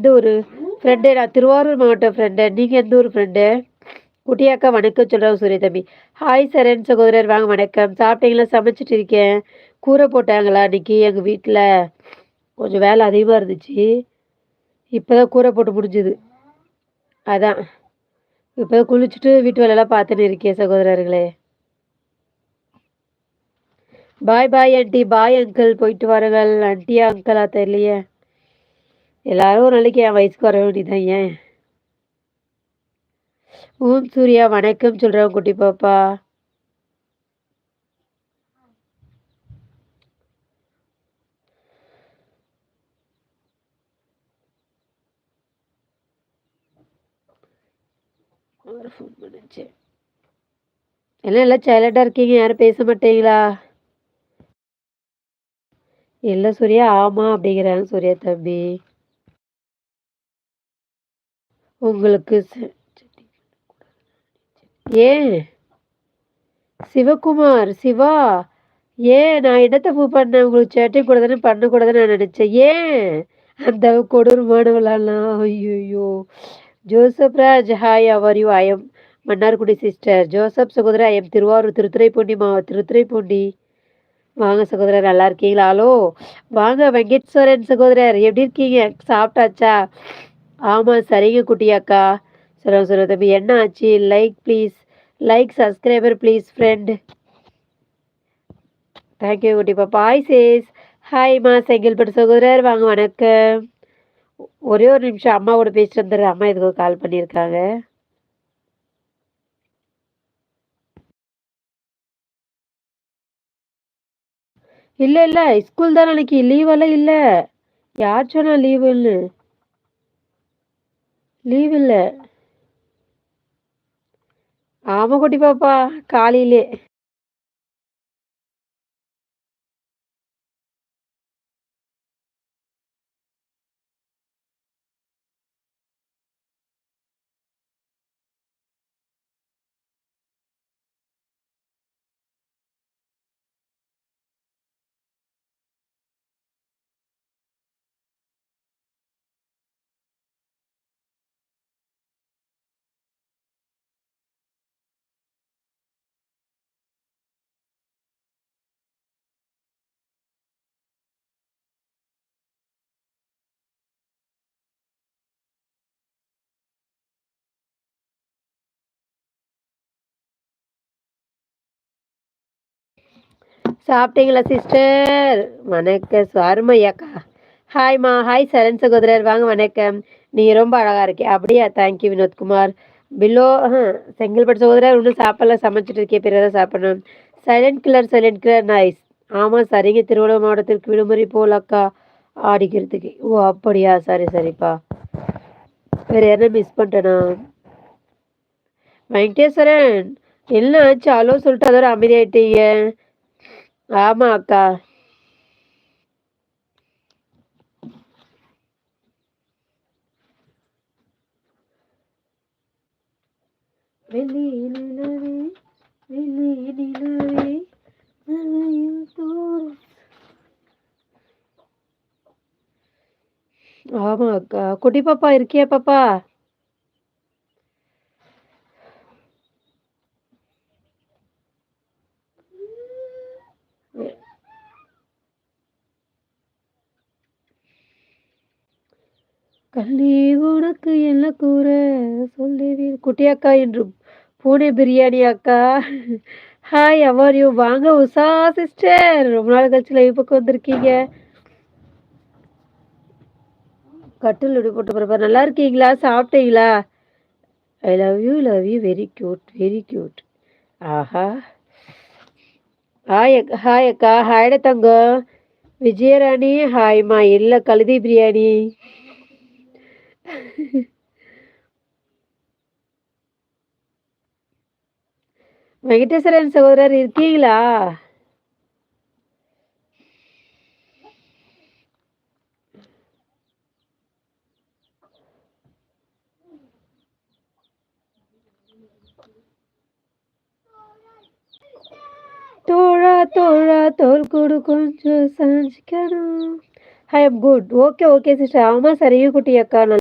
எந்த ஒரு ஃப்ரெண்டு நான் திருவாரூர் மாவட்டம் ஃப்ரெண்டு நீங்கள் எந்த ஒரு ஃப்ரெண்டு குட்டியாக்கா வணக்கம் சொல்கிறேன் சூரிய தம்பி ஹாய் சரண் சகோதரர் வாங்க வணக்கம். சாப்பிட்டீங்களா? சமைச்சிட்டு இருக்கேன். கூரை போட்டாங்களா அன்றைக்கி எங்கள் வீட்டில் கொஞ்சம் வேலை அதிகமாக இருந்துச்சு. இப்போ தான் கூரை போட்டு முடிஞ்சுது. அதான். இப்போ தான் குளிச்சுட்டு வீட்டு வேலையெல்லாம் பார்த்துன்னு இருக்கேன் சகோதரர்களே. பாய் பாய் ஆண்டி பாய் அங்கிள் போயிட்டு வாருங்கள். ஆண்டியா அங்கிளா தெரியலையே. எல்லாரும் ஒரு நாளைக்கு என் வயசுக்கு வர வேண்டியதான் ஏன்? ஓம் சூர்யா வணக்கம் சொல்கிறேன் குட்டி பாப்பா. ஃபோன் பண்ணுச்சு. எல்லாம் எல்லாம் சைலண்டாக இருக்கீங்க யாரும் பேச மாட்டீங்களா? இல்லை சூர்யா ஆமாம் அப்படிங்கிறாங்க சூர்யா தம்பி. உங்களுக்கு ஏன்? சிவகுமார் சிவா ஏன்? நான் இடத்த பூ பண்ணேன் உங்களுக்கு சேட்டை கூடாதுன்னு பண்ணக்கூடாதுன்னு நான் நினச்சேன். ஏன்? அந்த கொடூரமானவளாலாம் ஐயோ Joseph Raj hi how are you I'm Mannargudi sister Joseph சகோதரர் ஐஎம் திருவாரூர் திருத்துறைப்பூண்டி மாவட்டம் திருத்துறைப்பூண்டி. வாங்க சகோதரர் நல்லா இருக்கீங்களா? ஹலோ. வாங்க வெங்கடேஸ்வரன் சகோதரர் எப்படி இருக்கீங்க? சாப்பிட்டாச்சா? ஆமாம் சரிங்க குட்டியாக்கா சொல்ல சொல்ல தம்பி என்ன ஆச்சு? Like please like subscriber please friend thank you குட்டி பாப்பா. ஹாய் சேஸ் ஹாய்மா செங்கல்பட்டு சகோதரர். வாங்க வணக்கம். ஒரே ஒரு நிமிஷம் அம்மாவோட பேசிட்டு வந்துடுறேன். அம்மா இதுக்கு கால் பண்ணியிருக்காங்க. இல்லை இல்லை ஸ்கூல் தான் அன்னைக்கு. லீவெல்லாம் இல்லை. யார் சொன்னா லீவுன்னு லீவ் இல்லை. ஆமாம் குட்டி பாப்பா காலையிலே. சாப்பிட்டீங்களா சிஸ்டர்? வணக்கம் சாருமையாக்கா ஹாய்மா ஹாய் சரண் சகோதரர். வாங்க வணக்கம். நீ ரொம்ப அழகாக இருக்கே. அப்படியா? தேங்க்யூ வினோத்குமார். பில்லோ செங்கல்பட்டு சகோதரர் இன்னும் சாப்பிடல சமைச்சிட்டு இருக்கே பிறகு சாப்பிடணும். Silent killer silent killer nice ஆமாம் சரிங்க. திருவள்ளூர் மாவட்டத்திற்கு விடுமுறை போலக்கா ஆடிக்கிறதுக்கு. ஓ அப்படியா? சரி சரிப்பா. வேறு யாரும் மிஸ் பண்ணிட்டேனா? வெங்கடேஸ்வரன் என்ன ஆச்சு? அலோ சொல்லிட்டு அதோட அமைதியாயிட்டீங்க. ஆமா அக்கா வெள்ளி நிலவே வெள்ளி ஆமா அக்கா குட்டி பாப்பா இருக்கியா பாப்பா? கள்ளி உனக்கு என்ன கூற? சொல்லுவீர். குட்டி அக்கா என்று பூனே பிரியாணி அக்கா. ஹாய் அவர் யூ வாங்க உஷா சிஸ்டர் ரொம்ப நாள் கழிச்சு லைவ் பக்கம் வந்திருக்கீங்க. கட்டில் இப்படி போட்டு போகிறப்ப நல்லா இருக்கீங்களா? சாப்பிட்டீங்களா? I love you love you very cute very cute Aha. Hi அக்கா ஹாய் அக்கா. ஹாய்ட தங்கம். விஜயராணி. ஹாய்மா இல்லை கழுதி பிரியாணி. வெங்கடேஸ்வரன் சகோதரர் இருக்கீங்களா தோழா தோழா தோல் கொடு கொஞ்சம் சாஞ்சிக்கணும் I am good. Okay, okay sister. ஆமா சரிங்க குட்டி அக்கா.